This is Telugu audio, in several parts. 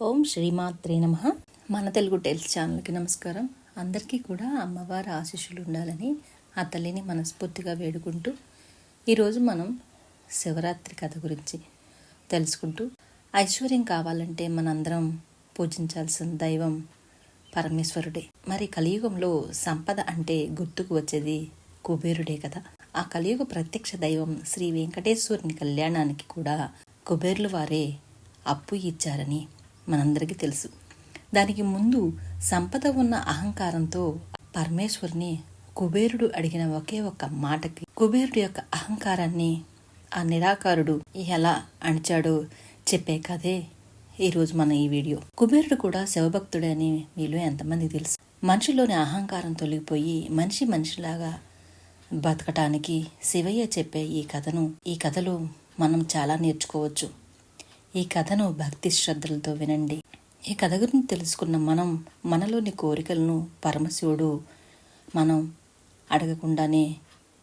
ఓం శ్రీమాత్రే నమ. మన తెలుగు టెల్స్ ఛానల్కి నమస్కారం. అందరికీ కూడా అమ్మవారి ఆశీస్సులు ఉండాలని ఆ తల్లిని మనస్ఫూర్తిగా వేడుకుంటూ ఈరోజు మనం శివరాత్రి కథ గురించి తెలుసుకుంటూ ఐశ్వర్యం కావాలంటే మనందరం పూజించాల్సిన దైవం పరమేశ్వరుడే. మరి కలియుగంలో సంపద అంటే గుర్తుకు వచ్చేది కుబేరుడే కదా. ఆ కలియుగ ప్రత్యక్ష దైవం శ్రీ వెంకటేశ్వరుని కళ్యాణానికి కూడా కుబేర్లు వారే అప్పు ఇచ్చారని మనందరికీ తెలుసు. దానికి ముందు సంపద ఉన్న అహంకారంతో పరమేశ్వరుని కుబేరుడు అడిగిన ఒకే ఒక్క మాటకి కుబేరుడు యొక్క అహంకారాన్ని ఆ నిరాకారుడు ఎలా అణిచాడో చెప్పే కదే ఈరోజు మన ఈ వీడియో. కుబేరుడు కూడా శివభక్తుడే అని మీలో ఎంతమంది తెలుసు. మనిషిలోని అహంకారం తొలగిపోయి మనిషి మనిషిలాగా బతకటానికి శివయ్య చెప్పే ఈ కథను ఈ కథలో మనం చాలా నేర్చుకోవచ్చు. ఈ కథను భక్తి శ్రద్ధలతో వినండి. ఈ కథ గురించి తెలుసుకున్న మనం మనలోని కోరికలను పరమశివుడు మనం అడగకుండానే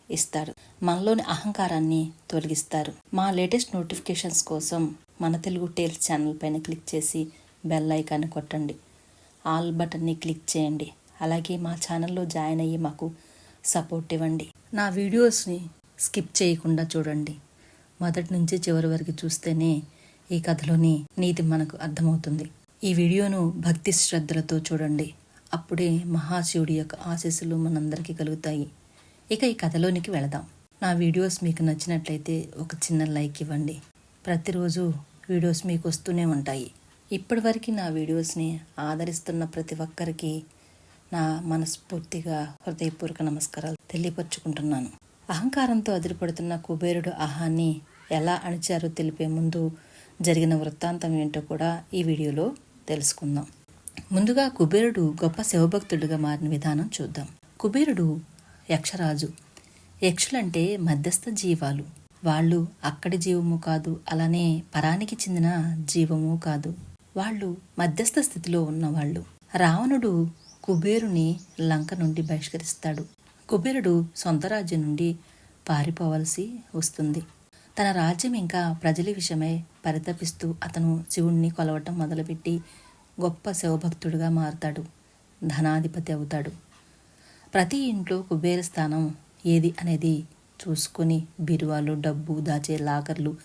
ఇస్తాడు మనలోని అహంకారాన్ని తొలగిస్తారు. మా లేటెస్ట్ నోటిఫికేషన్స్ కోసం మన తెలుగు టేల్స్ ఛానల్ పైన క్లిక్ చేసి బెల్ ఐకాన్ని కొట్టండి. ఆల్ బటన్ని క్లిక్ చేయండి. అలాగే మా ఛానల్లో జాయిన్ అయ్యి మాకు సపోర్ట్ ఇవ్వండి. నా వీడియోస్ని స్కిప్ చేయకుండా చూడండి. మొదటి నుంచి చివరి వరకు చూస్తేనే ఈ కథలోని నీతి మనకు అర్థమవుతుంది. ఈ వీడియోను భక్తి శ్రద్ధలతో చూడండి. అప్పుడే మహాశివుడి యొక్క ఆశీస్సులు మనందరికీ కలుగుతాయి. ఇక ఈ కథలోనికి వెళదాం. నా వీడియోస్ మీకు నచ్చినట్లయితే ఒక చిన్న లైక్ ఇవ్వండి. ప్రతిరోజు వీడియోస్ మీకు వస్తూనే ఉంటాయి. ఇప్పటివరకు నా వీడియోస్ని ఆదరిస్తున్న ప్రతి ఒక్కరికి నా మనస్ఫూర్తిగా హృదయపూర్వక నమస్కారాలు తెలియపరుచుకుంటున్నాను. అహంకారంతో అదిరిపడుతున్న కుబేరుడు ఆహాన్ని ఎలా అణిచారో తెలిపే ముందు జరిగిన వృత్తాంతం ఏంటో కూడా ఈ వీడియోలో తెలుసుకుందాం. ముందుగా కుబేరుడు గొప్ప శివభక్తుడిగా మారిన విధానం చూద్దాం. కుబేరుడు యక్షరాజు. యక్షులంటే మధ్యస్థ జీవాలు. వాళ్ళు అక్కడి జీవము కాదు అలానే పరానికి చెందిన జీవము కాదు. వాళ్ళు మధ్యస్థ స్థితిలో ఉన్నవాళ్ళు. రావణుడు కుబేరుని లంక నుండి బహిష్కరిస్తాడు. కుబేరుడు సొంత రాజ్యం నుండి పారిపోవలసి వస్తుంది. తన రాజ్యం ఇంకా ప్రజల విషయమై పరితపిస్తూ అతను శివుణ్ణి కొలవటం మొదలుపెట్టి గొప్ప శివభక్తుడిగా మారుతాడు. ధనాధిపతి అవుతాడు. ప్రతి ఇంట్లో కుబేర స్థానం ఏది అనేది చూసుకొని బీరువాలు డబ్బు దాచే లాకర్లు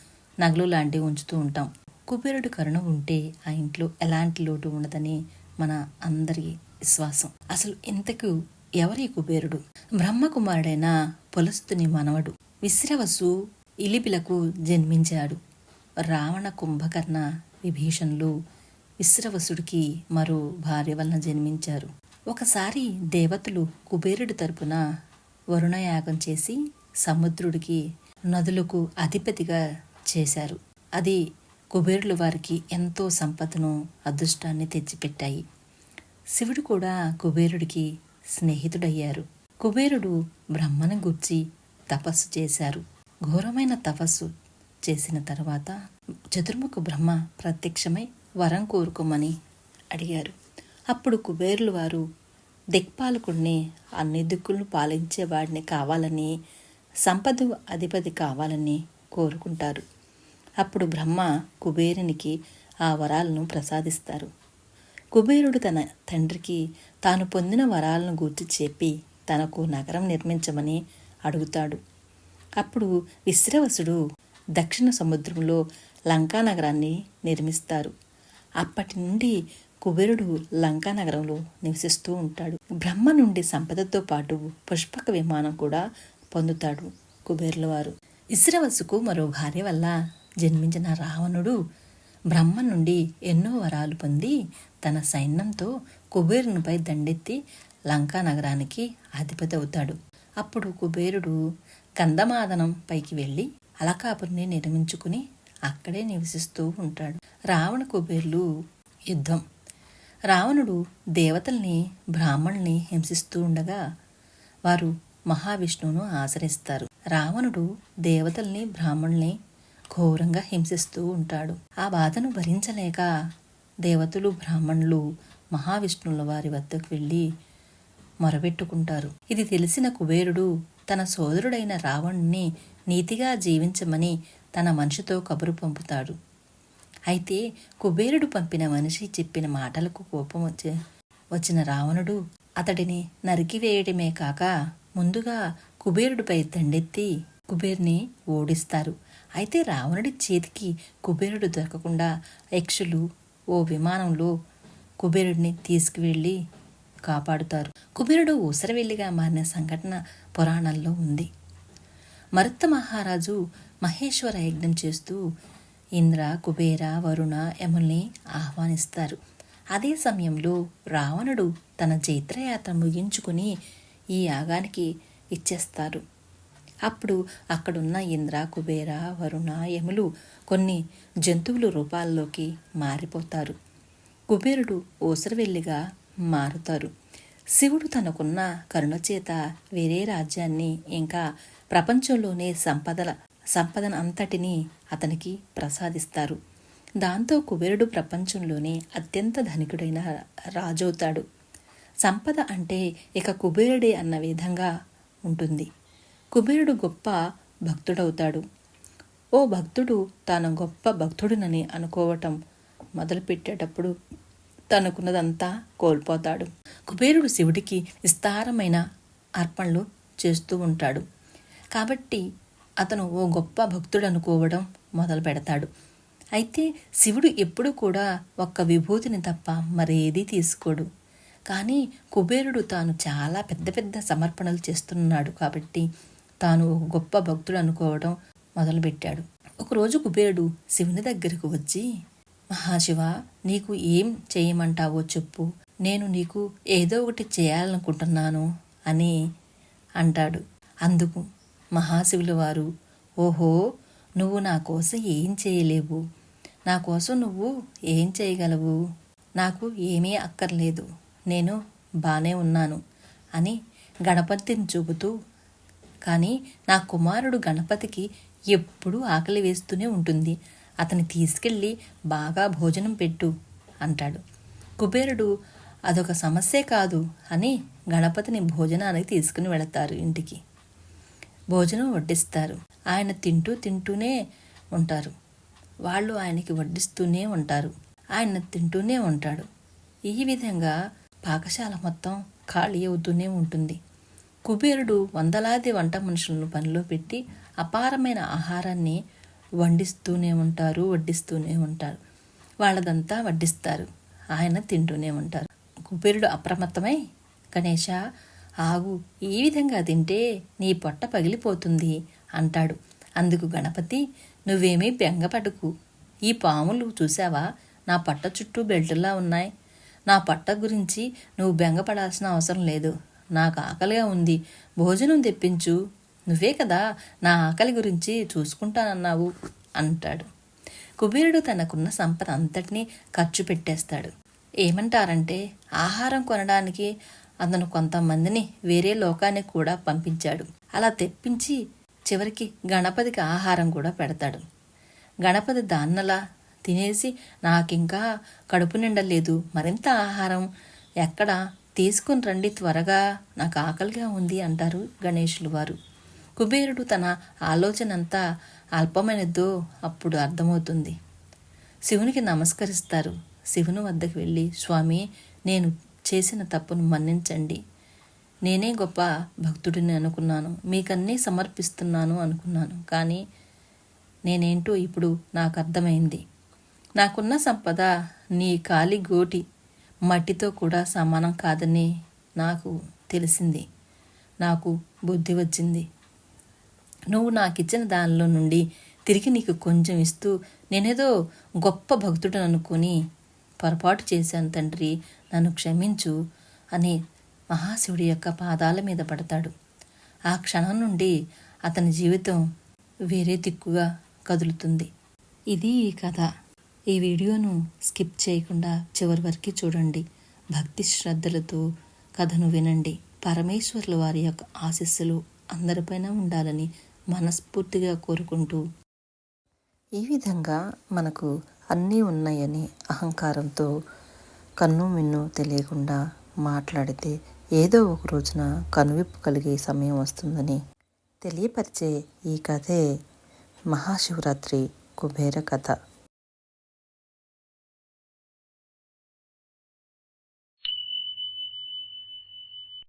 నగలు లాంటివి ఉంచుతూ ఉంటాం. కుబేరుడి కరుణ ఉంటే ఆ ఇంట్లో ఎలాంటి లోటు ఉండదని మన అందరి విశ్వాసం. అసలు ఇంతకు ఎవరి కుబేరుడు? బ్రహ్మకుమారుడైన పొలస్తుని మనవడు. విశ్రవసు ఇలిపిలకు జన్మించాడు. రావణ కుంభకర్ణ విభీషణులు విశ్రవసుడికి మరో భార్య వలన జన్మించారు. ఒకసారి దేవతలు కుబేరుడి తరపున వరుణయాగం చేసి సముద్రుడికి నదులకు అధిపతిగా చేశారు. అది కుబేరుల వారికి ఎంతో సంపదను అదృష్టాన్ని తెచ్చిపెట్టాయి. శివుడు కూడా కుబేరుడికి స్నేహితుడయ్యారు. కుబేరుడు బ్రహ్మను గుర్చి తపస్సు చేశారు. ఘోరమైన తపస్సు చేసిన తర్వాత చతుర్ముఖ బ్రహ్మ ప్రత్యక్షమై వరం కోరుకోమని అడిగారు. అప్పుడు కుబేరులు వారు దిక్పాలకుడిని అన్ని దిక్కులను పాలించేవాడిని కావాలని సంపద అధిపతి కావాలని కోరుకుంటారు. అప్పుడు బ్రహ్మ కుబేరునికి ఆ వరాలను ప్రసాదిస్తారు. కుబేరుడు తన తండ్రికి తాను పొందిన వరాలను గుర్తు చెప్పి తనకు నగరం నిర్మించమని అడుగుతాడు. అప్పుడు విశ్రవసుడు దక్షిణ సముద్రంలో లంకా నగరాన్ని నిర్మిస్తారు. అప్పటి నుండి కుబేరుడు లంకా నగరంలో నివసిస్తూ ఉంటాడు. బ్రహ్మ నుండి సంపదతో పాటు పుష్పక విమానం కూడా పొందుతాడు కుబేరుల వారు. ఇస్రవసుకు మరో భార్య వల్ల జన్మించిన రావణుడు బ్రహ్మ నుండి ఎన్నో వరాలు పొంది తన సైన్యంతో కుబేరునిపై దండెత్తి లంకా నగరానికి అధిపతి అవుతాడు. అప్పుడు కుబేరుడు కందమాదనం పైకి వెళ్ళి అలకాపురిని నిర్మించుకుని అక్కడే నివసిస్తూ ఉంటాడు. రావణ కుబేర్లు యుద్ధం. రావణుడు దేవతల్ని బ్రాహ్మణుల్ని హింసిస్తూ ఉండగా వారు మహావిష్ణువును ఆశ్రయిస్తారు. రావణుడు దేవతల్ని బ్రాహ్మణుల్ని ఘోరంగా హింసిస్తూ ఉంటాడు. ఆ బాధను భరించలేక దేవతలు బ్రాహ్మణులు మహావిష్ణువుల వారి వద్దకు వెళ్ళి మొరబెట్టుకుంటారు ఇది తెలిసిన కుబేరుడు తన సోదరుడైన రావణుణ్ణి నీతిగా జీవించమని తన మనిషితో కబురు పంపుతాడు. అయితే కుబేరుడు పంపిన మనిషి చెప్పిన మాటలకు కోపం వచ్చి వచ్చిన రావణుడు అతడిని నరికివేయడమే కాక ముందుగా కుబేరుడిపై దండెత్తి కుబేర్ని ఓడిస్తారు. అయితే రావణుడి చేతికి కుబేరుడు దొరకకుండా యక్షులు ఓ విమానంలో కుబేరుడిని తీసుకువెళ్ళి కాపాడుతారు. కుబేరుడు ఊసరవెల్లిగా మారిన సంఘటన పురాణాల్లో ఉంది. మరుత్త మహారాజు మహేశ్వర యజ్ఞం చేస్తూ ఇంద్ర కుబేర వరుణ యముల్ని ఆహ్వానిస్తారు. అదే సమయంలో రావణుడు తన చైత్రయాత్ర ముగించుకుని ఈ యాగానికి ఇచ్చేస్తారు. అప్పుడు అక్కడున్న ఇంద్ర కుబేర వరుణ యములు కొన్ని జంతువుల రూపాల్లోకి మారిపోతారు. కుబేరుడు ఊసరవెల్లిగా మారుతారు. శివుడు తనకున్న కరుణచేత వేరే రాజ్యాన్ని ఇంకా ప్రపంచంలోనే సంపదల సంపదన అంతటినీ అతనికి ప్రసాదిస్తారు. దాంతో కుబేరుడు ప్రపంచంలోనే అత్యంత ధనికుడైన రాజవుతాడు. సంపద అంటే ఇక కుబేరుడే అన్న విధంగా ఉంటుంది. కుబేరుడు గొప్ప భక్తుడవుతాడు. ఓ భక్తుడు తాను గొప్ప భక్తుడినని అనుకోవటం మొదలుపెట్టేటప్పుడు తనకున్నదంతా కోల్పోతాడు. కుబేరుడు శివుడికి విస్తారమైన అర్పణలు చేస్తూ ఉంటాడు. కాబట్టి అతను ఓ గొప్ప భక్తుడు అనుకోవడం మొదలు పెడతాడు. అయితే శివుడు ఎప్పుడు కూడా ఒక్క విభూతిని తప్ప మరేదీ తీసుకోడు. కానీ కుబేరుడు తాను చాలా పెద్ద పెద్ద సమర్పణలు చేస్తున్నాడు కాబట్టి తాను ఒక గొప్ప భక్తుడు అనుకోవడం మొదలుపెట్టాడు. ఒకరోజు కుబేరుడు శివుని దగ్గరకు వచ్చి మహాశివ నీకు ఏం చేయమంటావో చెప్పు. నేను నీకు ఏదో ఒకటి చేయాలనుకుంటున్నాను అని అంటాడు. అందుకు మహాశివుల వారు ఓహో నువ్వు నా కోసం ఏం చేయలేవు. నా కోసం నువ్వు ఏం చేయగలవు? నాకు ఏమీ అక్కర్లేదు. నేను బాగానే ఉన్నాను అని గణపతిని చూపుతూ కానీ నా కుమారుడు గణపతికి ఎప్పుడూ ఆకలి వేస్తూనే ఉంటుంది. అతని తీసుకెళ్ళి బాగా భోజనం పెట్టు అంటాడు. కుబేరుడు అదొక సమస్యే కాదు అని గణపతిని భోజనానికి తీసుకుని వెళతారు ఇంటికి. భోజనం వడ్డిస్తారు. ఆయన తింటూ తింటూనే ఉంటారు. వాళ్ళు ఆయనకి వడ్డిస్తూనే ఉంటారు. ఆయన తింటూనే ఉంటాడు. ఈ విధంగా పాకశాల మొత్తం ఖాళీ అవుతూనే ఉంటుంది. కుబేరుడు వందలాది వంట మనుషులను పనిలో పెట్టి అపారమైన ఆహారాన్ని వండిస్తూనే ఉంటారు వడ్డిస్తూనే ఉంటారు. వాళ్ళదంతా వడ్డిస్తారు. ఆయన తింటూనే ఉంటారు. కుబేరుడు అప్రమత్తమై గణేష ఆగు. ఈ విధంగా తింటే నీ పొట్ట పగిలిపోతుంది అంటాడు. అందుకు గణపతి నువ్వేమీ బెంగపడకు. ఈ పాములు చూసావా నా పట్ట చుట్టూ బెల్టులా ఉన్నాయి. నా పట్ట గురించి నువ్వు బెంగపడాల్సిన అవసరం లేదు. నాకు ఆకలిగా ఉంది. భోజనం తెప్పించు. నువ్వే కదా నా ఆకలి గురించి చూసుకుంటానన్నావు అంటాడు. కుబేరుడు తనకున్న సంపద అంతటినీ ఖర్చు పెట్టేస్తాడు. ఏమంటారంటే ఆహారం కొనడానికి అతను కొంతమందిని వేరే లోకానికి కూడా పంపించాడు. అలా తెప్పించి చివరికి గణపతికి ఆహారం కూడా పెడతాడు. గణపతి దాన్నలా తినేసి నాకింకా కడుపు నిండలేదు మరింత ఆహారం ఎక్కడ? తీసుకుని రండి త్వరగా. నాకు ఆకలిగా ఉంది అంటారు గణేషులు వారు. కుబేరుడు తన ఆలోచన అంతా అల్పమైనదో అప్పుడు అర్థమవుతుంది. శివునికి నమస్కరిస్తారు. శివుని వద్దకు వెళ్ళి స్వామి నేను చేసిన తప్పును మన్నించండి. నేనే గొప్ప భక్తుడిని అనుకున్నాను. మీకన్నీ సమర్పిస్తున్నాను అనుకున్నాను. కానీ నేనేంటో ఇప్పుడు నాకు అర్థమైంది. నాకున్న సంపద నీ కాలి గోటి మట్టితో కూడా సమానం కాదని నాకు తెలిసింది. నాకు బుద్ధి వచ్చింది. నువ్వు నాకిచ్చిన దానిలో నుండి తిరిగి నీకు కొంచెం ఇస్తూ నేనేదో గొప్ప భక్తుడు అనుకుని పొరపాటు చేశాను తండ్రి నన్ను క్షమించు అని మహాశివుడి యొక్క పాదాల మీద పడతాడు. ఆ క్షణం నుండి అతని జీవితం వేరే దిక్కుగా కదులుతుంది. ఇది ఈ కథ. ఈ వీడియోను స్కిప్ చేయకుండా చివరి వరకు చూడండి. భక్తి శ్రద్ధలతో కథను వినండి. పరమేశ్వరుల వారి యొక్క ఆశీస్సులు అందరిపైన ఉండాలని మనస్ఫూర్తిగా కోరుకుంటూ. ఈ విధంగా మనకు అన్నీ ఉన్నాయని అహంకారంతో కన్ను మిన్ను తెలియకుండా మాట్లాడితే ఏదో ఒక రోజున కనువిప్పు కలిగే సమయం వస్తుందని తెలియపరిచే ఈ కథే మహాశివరాత్రి కుబేర కథ.